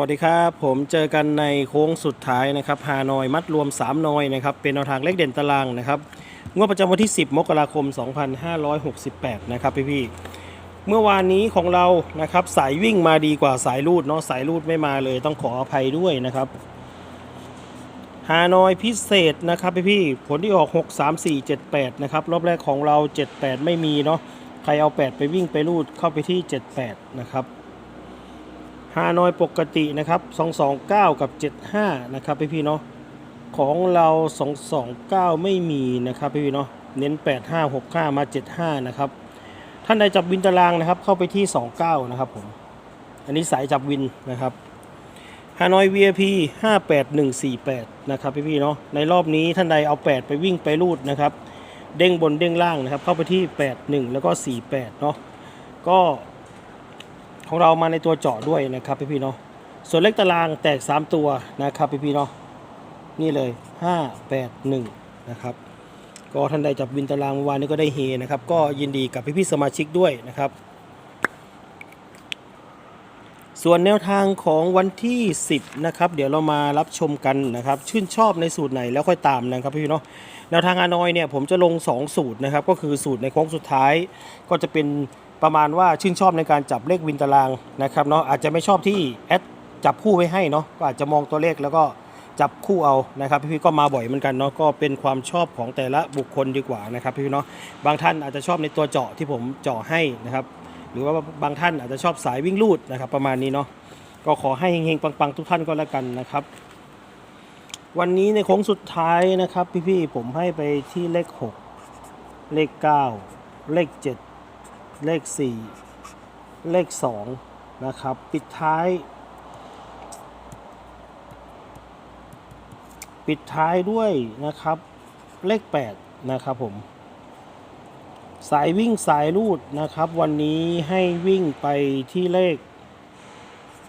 วัสดีครับ ผมเจอกันในโค้งสุดท้ายนะครับฮานอยมัดรวม 3 นอยนะครับ เป็นแนวทางเลขเด่นตารางนะครับงวดประจำวันที่ 10 มกราคม 2568 นะครับพี่ๆเมื่อวานนี้ของเรานะครับสายวิ่งมาดีกว่าสายรูดเนาะสายรูดไม่มาเลยต้องขออภัยด้วยนะครับฮานอยพิเศษนะครับพี่ๆผลที่ออก 6 3 4 7 8 นะครับ รอบแรกของเรา 78 ไม่มีเนาะใครเอา 8 ไปวิ่งไปรูดเข้าไปที่ 78 นะครับ ฮานอยปกตินะครับ 229 กับ 75 นะครับพี่พี่เนาะของเรา 229 ไม่มีนะครับพี่พี่เนาะเน้น 85 65 มา 75 นะครับ ท่านใดจับวินตารางนะครับ เข้าไปที่ 29 นะครับผม อันนี้สายจับวินนะครับฮานอย VIP 58148 นะครับพี่พี่เนาะในรอบนี้ท่านใดเอา 8 ไปวิ่งไปรูดนะครับ เด้งบนเด้งล่างนะครับ เข้าไปที่ 81 แล้วก็ 48 เนาะก็ ของเรามาในตัวเจาะด้วยนะครับพี่พี่เนาะส่วนเลขตารางแตก 3 ตัวนะครับพี่พี่เนาะนี่เลย 5 8 1 นะครับ ก็ท่านใดจับวินตารางเมื่อวานนี้ก็ได้เฮนะครับ ก็ยินดีกับพี่พี่สมาชิกด้วยนะครับ ส่วนแนวทางของวันที่ 10 นะครับ เดี๋ยวเรามารับชมกันนะครับ ชื่นชอบในสูตรไหนแล้วค่อยตามนะครับพี่ๆเนาะแนวทางอานอยเนี่ยผมจะลง 2 สูตรนะครับ ก็คือสูตรในโค้งสุดท้ายก็จะเป็น ประมาณว่าชื่นชอบในการจับเลขวินตารางนะครับเนาะอาจจะไม่ชอบที่แอดจับคู่ไว้ให้เนาะก็อาจจะมองตัวเลขแล้วก็จับคู่เอานะครับพี่ๆก็มาบ่อยเหมือนกันเนาะก็เป็นความชอบของแต่ละบุคคลดีกว่านะครับพี่ๆเนาะบางท่านอาจจะชอบในตัวเจาะที่ผมเจาะให้นะครับหรือว่าบางท่านอาจจะชอบสายวิ่งลูดนะครับประมาณนี้เนาะก็ขอให้เฮงๆปังๆทุกท่านก็แล้วกันนะครับ วันนี้ในโค้งสุดท้ายนะครับ พี่ๆผมให้ไปที่เลข 6 เลข 9 เลข 7 เลข 4 เลข 2 นะครับ ปิดท้าย ปิดท้ายด้วยนะครับเลข 8 นะครับผมสายวิ่งสายรูดนะครับ วันนี้ให้วิ่งไปที่เลข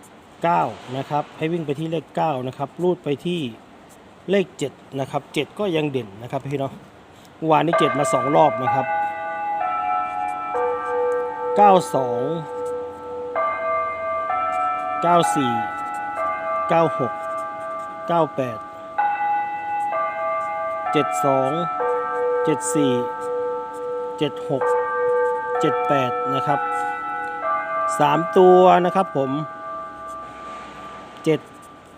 9 นะครับ ให้วิ่งไปที่เลข 9 นะครับ รูดไปที่เลข 7 นะครับ 7 ก็ยังเด่นนะครับพี่เนาะวานนี้ 7 มา 2 รอบนะครับ 92 94 96 98 72 74 76 78นะครับ3ตัวนะครับผม7 9 4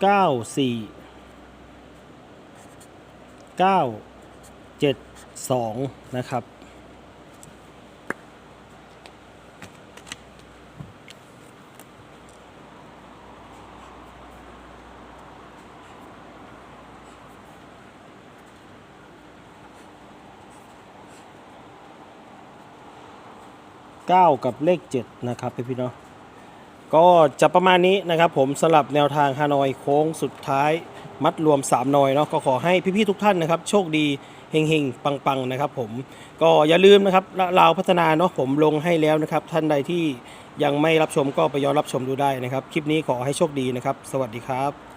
9 7 2นะครับ 9 กับเลข 7 นะครับพี่พี่เนาะก็จะประมาณนี้นะครับผมสลับแนวทางฮานอยโค้งสุดท้ายมัดรวม3นอยเนาะก็ขอให้พี่ๆทุกท่านนะครับ โชคดีเฮงๆ ปังๆ นะครับผมก็อย่าลืมนะครับลาวพัฒนาเนาะผมลงให้แล้วนะครับ ท่านใดที่ยังไม่รับชมก็ไปย้อนรับชมดูได้นะครับ คลิปนี้ขอให้โชคดีนะครับ สวัสดีครับ